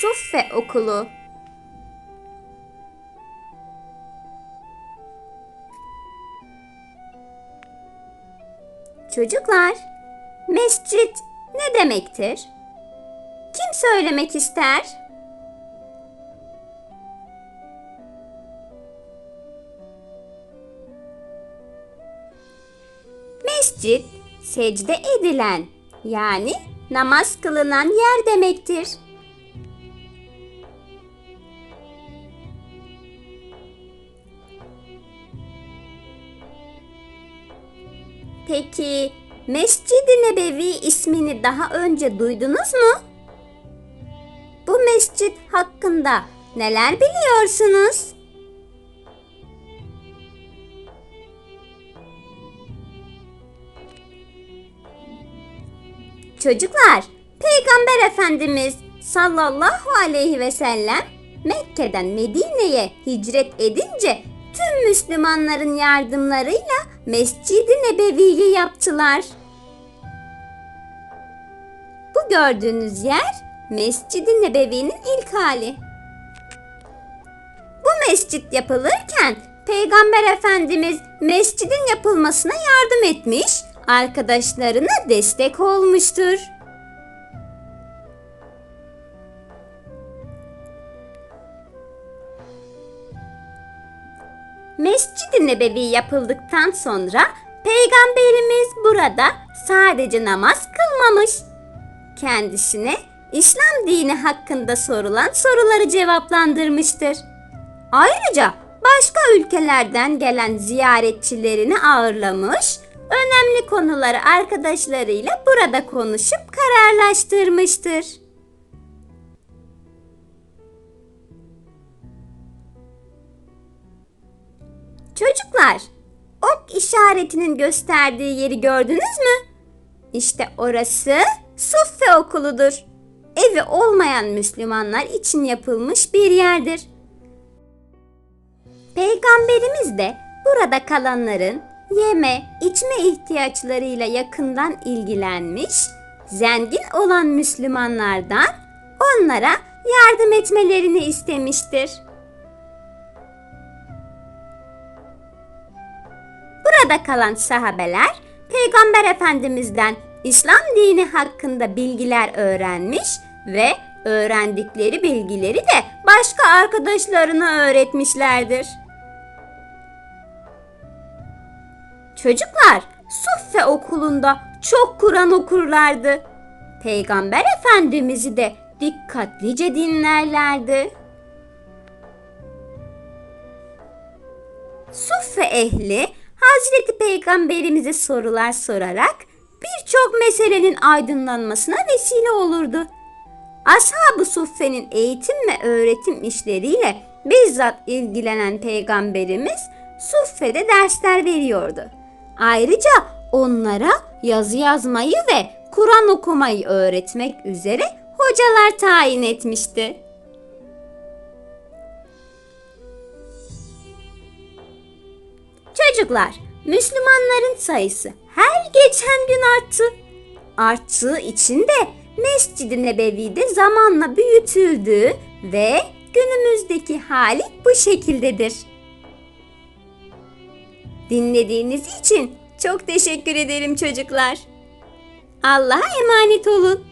Suffe Okulu Çocuklar, mescit ne demektir? Kim söylemek ister? Mescit, secde edilen yani namaz kılınan yer demektir. Peki Mescid-i Nebevi ismini daha önce duydunuz mu? Bu mescit hakkında neler biliyorsunuz? Çocuklar, Peygamber Efendimiz sallallahu aleyhi ve sellem Mekke'den Medine'ye hicret edince tüm Müslümanların yardımlarıyla Mescid-i Nebevi'yi yaptılar. Bu gördüğünüz yer Mescid-i Nebevi'nin ilk hali. Bu mescit yapılırken Peygamber Efendimiz mescidin yapılmasına yardım etmiş, arkadaşlarına destek olmuştur. Mescid-i Nebevi yapıldıktan sonra Peygamberimiz burada sadece namaz kılmamış. Kendisine İslam dini hakkında sorulan soruları cevaplandırmıştır. Ayrıca başka ülkelerden gelen ziyaretçilerini ağırlamış, önemli konuları arkadaşlarıyla burada konuşup kararlaştırmıştır. Çocuklar, ok işaretinin gösterdiği yeri gördünüz mü? İşte orası Suffe okuludur. Evi olmayan Müslümanlar için yapılmış bir yerdir. Peygamberimiz de burada kalanların yeme, içme ihtiyaçlarıyla yakından ilgilenmiş, zengin olan Müslümanlardan onlara yardım etmelerini istemiştir. Burada kalan sahabeler Peygamber Efendimiz'den İslam dini hakkında bilgiler öğrenmiş ve öğrendikleri bilgileri de başka arkadaşlarına öğretmişlerdir. Çocuklar Suffe okulunda çok Kur'an okurlardı. Peygamber Efendimiz'i de dikkatlice dinlerlerdi. Suffe ehli Hazreti Peygamberimize sorular sorarak birçok meselenin aydınlanmasına vesile olurdu. Ashab-ı Suffe'nin eğitim ve öğretim işleriyle bizzat ilgilenen Peygamberimiz Suffe'de dersler veriyordu. Ayrıca onlara yazı yazmayı ve Kur'an okumayı öğretmek üzere hocalar tayin etmişti. Çocuklar, Müslümanların sayısı her geçen gün arttı. Arttığı için de Mescid-i Nebevi'de zamanla büyütüldü ve günümüzdeki hali bu şekildedir. Dinlediğiniz için çok teşekkür ederim çocuklar. Allah'a emanet olun.